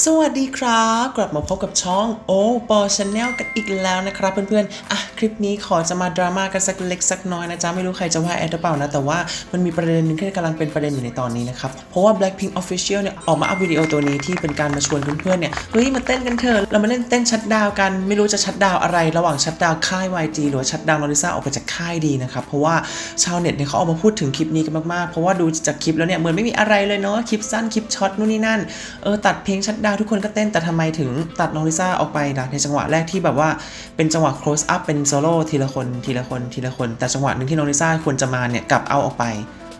สวัสดีครับ กลับมาพบกับช่องโอปอชาแนลกันอีกแล้วนะครับเพื่อนๆ อะ คลิปนี้ขอจะมาดราม่ากันสักเล็กสักน้อยนะจ๊ะ ไม่รู้ใครจะว่าแอดหรือเปล่านะ แต่ว่ามันมีประเด็นหนึงที่กำลังเป็นประเด็นอยู่ในตอนนี้นะครับ เพราะว่า Blackpink Official เนี่ย ออกมาอัพวิดีโอตัวนี้ที่เป็นการมาชวนเพื่อนๆ เนี่ย เฮ้ย มาเต้นกันเถอะ เรามาเล่นเต้นชัดดาวกัน ไม่รู้จะชัดดาวอะไร ระหว่างชัดดาวค่าย YG หรือว่าชัดดาวน์นอริซ่าออกไปจากค่ายดีนะครับ เพราะว่าชาวเน็ตเนี่ยเขาออกมาพูดถึงคลิปนี้กันมากๆ เพราะว่าดูจากคลิปแล้วเนี่ยเหมือนไม่มีอะไรเลยเนาะ คลิปสั้นคลิปช็อตนู่นนี่นั่น เออตัดเพลงชัดดาวทุกคนก็เต้นแต่ทำไมถึงตัดน้องลิซ่าออกไปล่ะในจังหวะแรกที่แบบว่าเป็นจังหวะ close up เป็นโซโล่ทีละคนทีละคนทีละคน แต่จังหวะหนึ่งที่น้องลิซ่าควรจะมาเนี่ยกลับเอาออกไป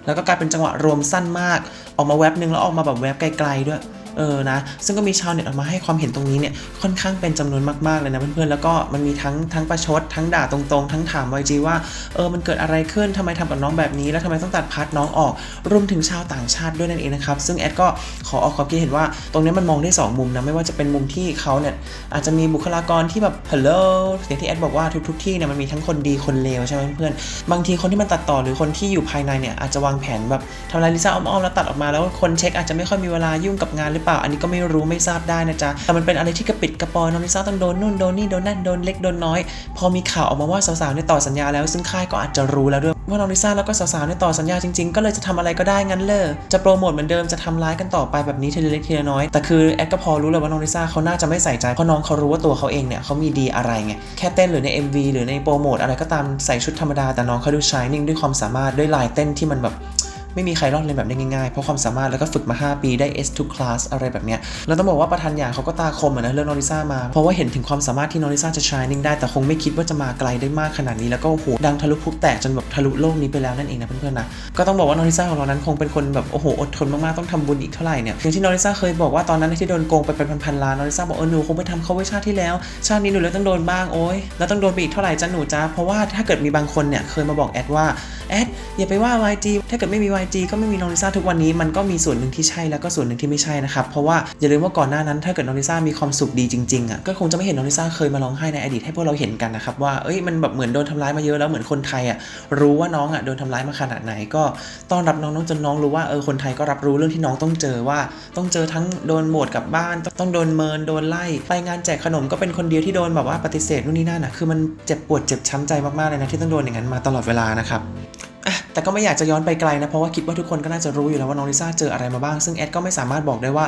แล้วก็กลายเป็นจังหวะรวมสั้นมาก ออกมาแวบหนึ่งแล้วออกมาแบบแวบไกลๆด้วย เออนะซึ่งก็มีชาวเน็ตออกมาให้ความเห็นตรงนี้เนี่ยค่อนข้างเป็นจำนวนมากๆเลยนะเพื่อนๆแล้วก็มันมีทั้งทั้งประชด ทั้งด่าตรงๆ ทั้งถาม YG ว่าเออมันเกิดอะไรขึ้นทำไมทำกับน้องแบบนี้ แล้วทำไมต้องตัดพาร์ทน้องออกรวมถึงชาวต่างชาติด้วยนั่นเองนะครับซึ่งแอดก็ขอออกความคิดเห็นว่าตรงนี้มันมองได้สองมุมนะไม่ว่าจะเป็นมุมที่เขาเนี่ยอาจจะมีบุคลากรที่แบบ hello อย่างที่แอดบอกว่าทุกๆที่เนี่ยมันมีทั้งคนดีคนเลวใช่ไหมเพื่อนๆบางทีคนที่มันตัดต่อหรือคนที่อยู่ภายในเนี่ยอาจจะวางแผนแบบทำลายลิซ่าอ้อมๆแล้วตัดออกมาแล้วคนเช็คอาจจะไม่ค่อยมีเวลายุ่งกับงานหรือเปล่า อันนี้ก็ไม่รู้ไม่ทราบได้นะจ๊ะแต่มันเป็นอะไรที่กระปิดกระปอยน้องลิซ่าต้องโดนนู่นโดนนี่โดนนั่นโดนเล็กโดนน้อย พอมีข่าวออกมาว่าสาวๆเนี่ยต่อสัญญาแล้ว ซึ่งค่ายก็อาจจะรู้แล้วด้วยว่าน้องลิซ่าแล้วก็สาวๆเนี่ยต่อสัญญาจริงๆ ก็เลยจะทำอะไรก็ได้งั้นเลยจะโปรโมทเหมือนเดิมจะทำร้ายกันต่อไปแบบนี้ทีละเล็กทีละน้อยแต่คือแอดก็พอรู้เลยว่าน้องลิซ่าเขาน่าจะไม่ใส่ใจเพราะน้องเขารู้ว่าตัวเขาเองเนี่ยเขามีดีอะไรไงแค่เต้นหรือใน MV หรือในโปรโมทอะไรก็ตามใส่ชุดธรรมดาแต่น้องเขาดูชายนิ่งด้วยความสามารถด้วยลายเต้นที่มันแบบ ไม่มีใครรอดเรียนแบบได้ง่ายๆ เพราะความสามารถแล้วก็ฝึกมา 5 ปีได้ S2 class อะไรแบบเนี้ยแล้วต้องบอกว่าประธานใหญ่เขาก็ตาคมอะนะเรื่องนอริซ่ามา เพราะว่าเห็นถึงความสามารถที่นอริซ่าจะ shining ได้แต่คงไม่คิดว่าจะมาไกลได้มากขนาดนี้แล้วก็โอ้โหดังทะลุพุกแตกจนแบบทะลุโลกนี้ไปแล้วนั่นเองนะเพื่อนๆนะก็ต้องบอกว่านอริซ่าของเรานั้นคงเป็นคนแบบโอ้โหอดทนมากๆต้องทำบุญอีกเท่าไหร่เนี่ยอย่างที่นอริซ่าเคยบอกว่าตอนนั้นที่โดนโกงไปเป็นพันๆล้านนอริซ่าบอกเออหนูคงไปทำเขาไว้ชาติที่แล้ว ชาตินี้หนูเลยต้องโดนบ้างโอ้ยแล้วต้องโดนไปอีกเท่าไหร่จ้าหนูจ้าเพราะว่าถ้าเกิดมีบางคนเนี่ยเคยมาบอกแอดว่าแอดอย่าไปว่า YG ถ้าเกิดไม่มี YG ก็ไม่มีน้อริซ่าทุกวันนี้มันก็มีส่วนหนึ่งที่ใช่แล้วก็ส่วนหนึ่งที่ไม่ใช่นะครับ เพราะว่าอย่าลืมว่าก่อนหน้านั้นถ้าเกิดน้อริซ่ามีความสุขดีจริงๆอะก็คงจะไม่เห็นน้อริซ่าเคยมาร้องไห้ในอดีตให้พวกเราเห็นกันนะครับว่าเอ้ยมันแบบเหมือนโดนทำร้ายมาเยอะแล้วเหมือนคนไทยอะรู้ว่าน้องอะโดนทำร้ายมาขนาดไหนก็ต้อนรับน้องๆจนน้องรู้ว่าเออคนไทยก็รับรู้เรื่องที่น้องต้องเจอว่า ต้องเจอทั้งโดนโหมดกลับบ้านต้องโดนเมินโดนไล่ไปงานแจกขนมก็เป็นคนเดียวที่โดนแบบว่าปฏิเสธนู่นนี่นั่นอะคือมันเจ็บปวดเจ็บช้ำใจมากๆเลยนะที่ต้องโดนอย่างนั้นมาตลอดเวลานะครับ อะแต่ก็ไม่อยากจะย้อนไปไกลนะ เพราะว่าคิดว่าทุกคนก็น่าจะรู้อยู่แล้วว่าน้องลิซ่าเจออะไรมาบ้าง ซึ่งแอดก็ไม่สามารถบอกได้ว่า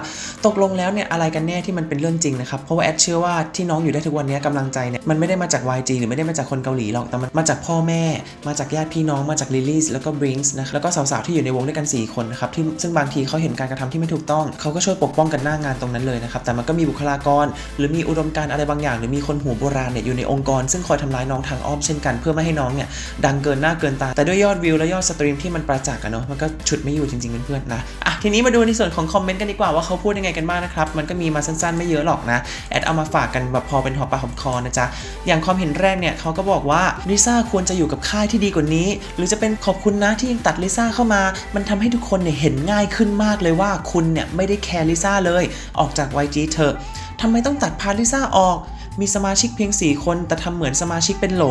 ตกลงแล้วเนี่ยอะไรกันแน่ที่มันเป็นเรื่องจริงนะครับ เพราะว่าแอดเชื่อว่าที่น้องอยู่ได้ทุกวันนี้กำลังใจเนี่ยมันไม่ได้มาจาก YG หรือไม่ได้มาจากคนเกาหลีหรอก แต่มันมาจากพ่อแม่ มาจากญาติพี่น้อง มาจากลิลลี่แล้วก็บริงส์นะ แล้วก็สาวๆที่อยู่ในวงด้วยกัน 4 คนนะครับที่ซึ่งบางทีเขาเห็นการกระทำที่ไม่ถูกต้องเขาก็ช่วยปกป้องกันหน้างานตรงนั้นเลยนะครับ แต่มันก็มีบุคลากร หรือมีอุดมการณ์อะไรบางอย่าง หรือมีคนหัวโบราณเนี่ยอยู่ในองค์กร ซึ่งคอยทำร้ายน้องทางอ้อมเช่นกัน เพื่อไม่ให้น้องเนี่ยดังเกินหน้าเกินตาแต่ด้วยยอดวิวและยอดสตรีมที่มันประจักษ์อะเนาะมันก็ฉุดไม่อยู่จริงๆเพื่อนๆนะอะทีนี้มาดูในส่วนของคอมเมนต์กันดีกว่าว่าเขาพูดยังไงกันบ้างนะครับ มันก็มีมาสั้นๆ ไม่เยอะหรอกนะแอดเอามาฝากกันแบบพอเป็นหอมปากหอมคอนะจ๊ะอย่างความเห็นแรกเนี่ยเขาก็บอกว่าลิซ่าควรจะอยู่กับค่ายที่ดีกว่านี้ หรือจะเป็นขอบคุณนะที่ยังตัดลิซ่าเข้ามา มันทำให้ทุกคนเนี่ยเห็นง่ายขึ้นมากเลยว่าคุณเนี่ยไม่ได้แคร์ลิซ่าเลย ออกจาก YG เถอะทำไมต้องตัดพาลิซ่าออก มีสมาชิกเพียง 4 คน แต่ทำเหมือนสมาชิกเป็นโหล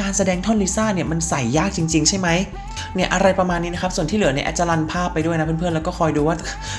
การแสดงท่อนลิซ่าเนี่ยมันใส่ยากจริง ๆ ใช่ไหมเนี่ยอะไรประมาณนี้นะครับ ส่วนที่เหลือเนี่ยแอดจะรันภาพไปด้วยนะเพื่อนๆ แล้วก็คอยดูว่า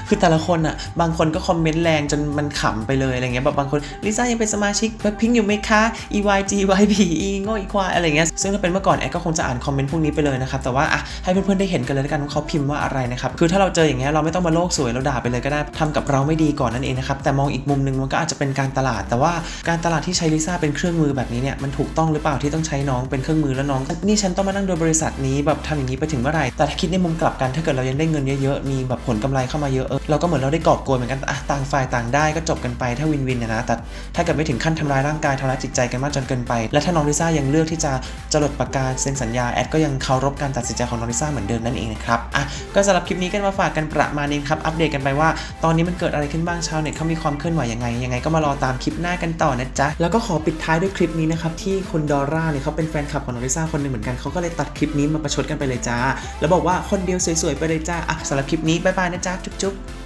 คือแต่ละคนอะบางคนก็คอมเมนต์แรงจนมันขำไปเลยอะไรเงี้ยแบบบางคนลิซ่ายังเป็นสมาชิกแบ็คพิงอยู่ไหมคะ EYG YP อีโง่อีควายอะไรเงี้ยซึ่งถ้าเป็นเมื่อก่อนแอดก็คงจะอ่านคอมเมนต์พวกนี้ไปเลยนะครับแต่ว่าอะให้เพื่อนๆได้เห็นกันเลยแล้วกันว่าเขาพิมพ์ว่าอะไรนะครับคือถ้าเราเจออย่างเงี้ยเราไม่ต้องมาโลกสวยเราด่าไปเลยก็ได้ทำกับเราไม่ดีก่อนนั่นเองนะครับแต่มองอีกมุมหนึงมันก็อาจจะเป็นการตลาด แต่ว่าการตลาดที่ใช้ลิซ่าเป็นเครื่องมือแบบนี้เนี่ยมันถูกต้องหรือเปล่าที่ต้องใช้น้องเป็นเครื่องมือแล้วน้องนี่ฉันต้องมานั่งโดยบริษัทนี้แบบทำอย่างนี้ไปถึงเมื่อไหร่แต่ถ้าคิดในมุมกลับกันถ้าเกิดเรายังได้เงินเยอะๆมีแบบผลกำไรเข้ามาเยอะเออเราก็เหมือนเราได้กอบโกยเหมือนกันอะต่างฝ่ายต่างได้ก็จบกันไปถ้าวินวินนะนะแต่ถ้าเกิดไม่ถึงขั้นทำร้ายร่างกายทำร้ายจิตใจกันมากจนเกินไป และถ้าน้องลิซ่ายังเลือกที่จะจะลดปากกาเซ็นสัญญาแอดก็ยังเคารพการตัดสินใจของน้องลิซ่าเหมือนเดิมนั่นเองนะครับอะก็สำหรับคลิปนี้กันมาฝากกันประมาณนี้ครับอัปเดตกันไปว่า ตอนนี้มันเกิดอะไรขึ้นบ้างชาวเน็ตเขามีความเคลื่อนไหวยังไงยังไงก็มารอตามคลิปหน้ากันต่อนะจ๊ะแล้วก็ขอปิดท้ายด้วยคลิปนี้นะครับที่คุณดอร่าเนี่ยเขาเป็นแฟนคลับของน้องลิซ่าคนหนึ่งเหมือนกันเขาก็เลยตัดคลิปนี้มาประชดกันไปเลยจ้า แล้วบอกว่าคนเดียวสวยๆไปเลยจ้าอะสำหรับคลิปนี้บ๊ายบายนะจ๊ะจุ๊บๆ